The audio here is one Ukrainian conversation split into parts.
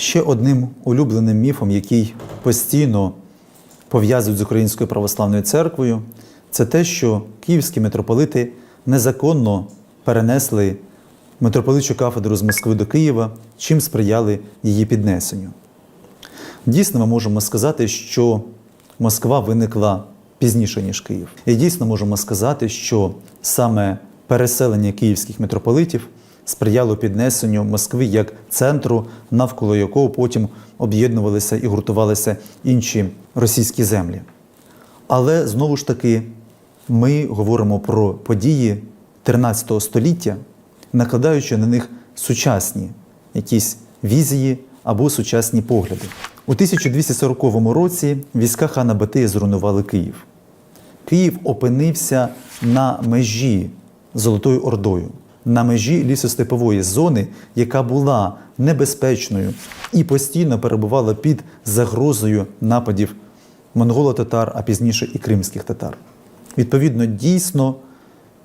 Ще одним улюбленим міфом, який постійно пов'язують з Українською православною церквою, це те, що київські митрополити незаконно перенесли митрополичу кафедру з Москви до Києва, чим сприяли її піднесенню. Дійсно, ми можемо сказати, що Москва виникла пізніше, ніж Київ. І дійсно можемо сказати, що саме переселення київських митрополитів сприяло піднесенню Москви як центру, навколо якого потім об'єднувалися і гуртувалися інші російські землі. Але знову ж таки, ми говоримо про події 13 століття, накладаючи на них сучасні якісь візії або сучасні погляди. У 1240 році війська хана Батия зруйнували Київ. Київ опинився на межі Золотою Ордою, на межі лісостепової зони, яка була небезпечною і постійно перебувала під загрозою нападів монголо-татар, а пізніше і кримських татар. Відповідно, дійсно,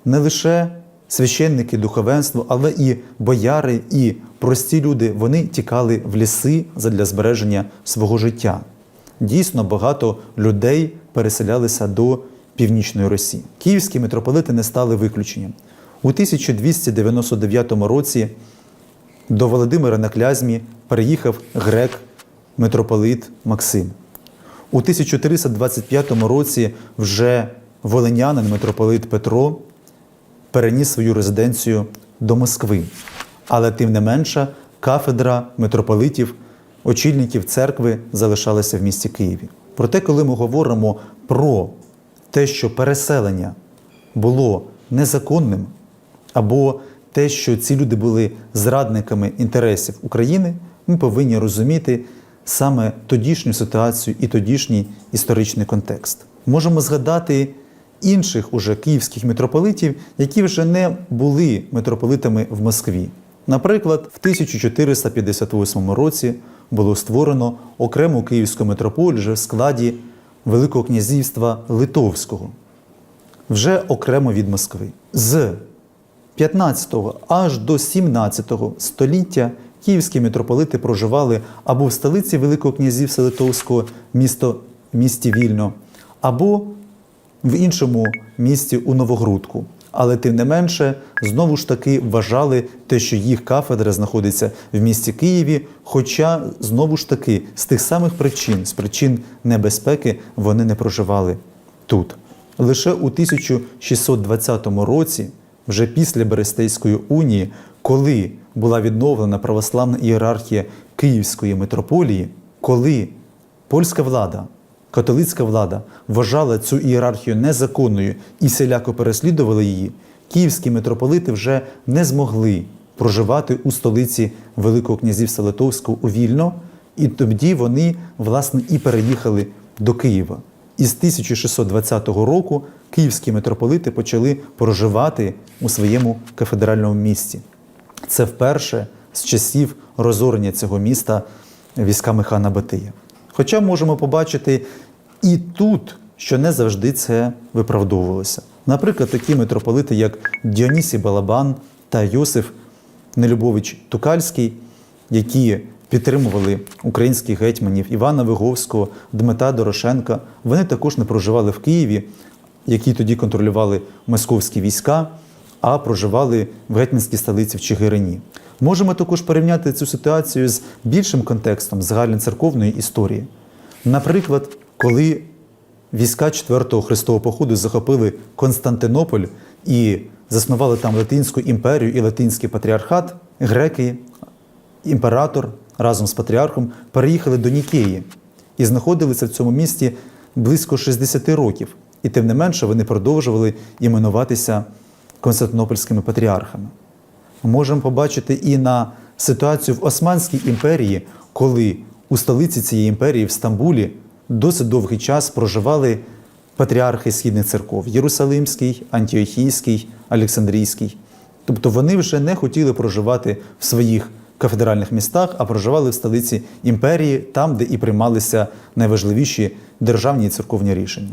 не лише священники, духовенство, але і бояри, і прості люди вони тікали в ліси задля збереження свого життя. Дійсно, багато людей переселялися до північної Росії. Київські митрополити не стали виключенням. У 1299 році до Володимира на Клязьмі переїхав грек митрополит Максим. У 1325 році вже волинянин митрополит Петро переніс свою резиденцію до Москви. Але тим не менше, кафедра митрополитів, очільників церкви залишалася в місті Києві. Проте, коли ми говоримо про те, що переселення було незаконним, або те, що ці люди були зрадниками інтересів України, ми повинні розуміти саме тодішню ситуацію і тодішній історичний контекст. Можемо згадати інших уже київських митрополитів, які вже не були митрополитами в Москві. Наприклад, в 1458 році було створено окрему київську митрополію вже в складі Великого князівства Литовського, вже окремо від Москви. З 15 аж до 17 століття київські митрополити проживали або в столиці Великого князівства Литовського місто, місті Вільно, або в іншому місті у Новогрудку. Але тим не менше, знову ж таки вважали те, що їх кафедра знаходиться в місті Києві. Хоча знову ж таки з тих самих причин, з причин небезпеки, вони не проживали тут. Лише у 1620 році, вже після Берестейської унії, коли була відновлена православна ієрархія Київської митрополії, коли польська влада католицька влада вважала цю ієрархію незаконною і селяко переслідувала її, київські митрополити вже не змогли проживати у столиці Великого князівства Литовського у Вільно, і тоді вони, власне, і переїхали до Києва. І з 1620 року київські митрополити почали проживати у своєму кафедральному місті. Це вперше з часів розорення цього міста військами хана Батия. Хоча можемо побачити і тут, що не завжди це виправдовувалося. Наприклад, такі митрополити, як Діонісій Балабан та Йосиф Нелюбович Тукальський, які підтримували українських гетьманів Івана Виговського, Дмитра Дорошенка, вони також не проживали в Києві, які тоді контролювали московські війська, а проживали в гетьманській столиці в Чигирині. Можемо також порівняти цю ситуацію з більшим контекстом загальноцерковної історії. Наприклад, коли війська 4-го Христового походу захопили Константинополь і заснували там Латинську імперію і Латинський патріархат, греки, імператор разом з патріархом переїхали до Нікеї і знаходилися в цьому місті близько 60 років. І тим не менше вони продовжували іменуватися Константинопольськими патріархами. Ми можемо побачити і на ситуацію в Османській імперії, коли у столиці цієї імперії в Стамбулі досить довгий час проживали патріархи східних церков Єрусалимський, Антіохійський, Олександрійський. Тобто вони вже не хотіли проживати в своїх кафедральних містах, а проживали в столиці імперії, там, де і приймалися найважливіші державні і церковні рішення.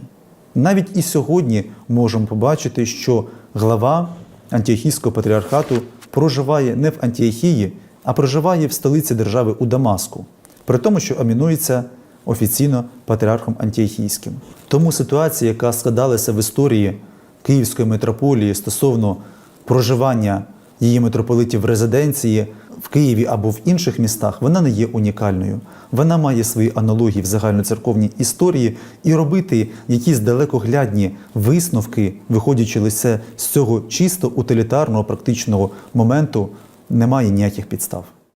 Навіть і сьогодні можемо побачити, що глава Антіохійського патріархату проживає не в Антіохії, а проживає в столиці держави у Дамаску, при тому, що амінується офіційно патріархом Антіохійським. Тому ситуація, яка складалася в історії Київської митрополії стосовно проживання її митрополитів в резиденції в Києві або в інших містах, вона не є унікальною. Вона має свої аналогії в загальноцерковній історії і робити якісь далекоглядні висновки, виходячи лише з цього чисто утилітарного практичного моменту, немає ніяких підстав.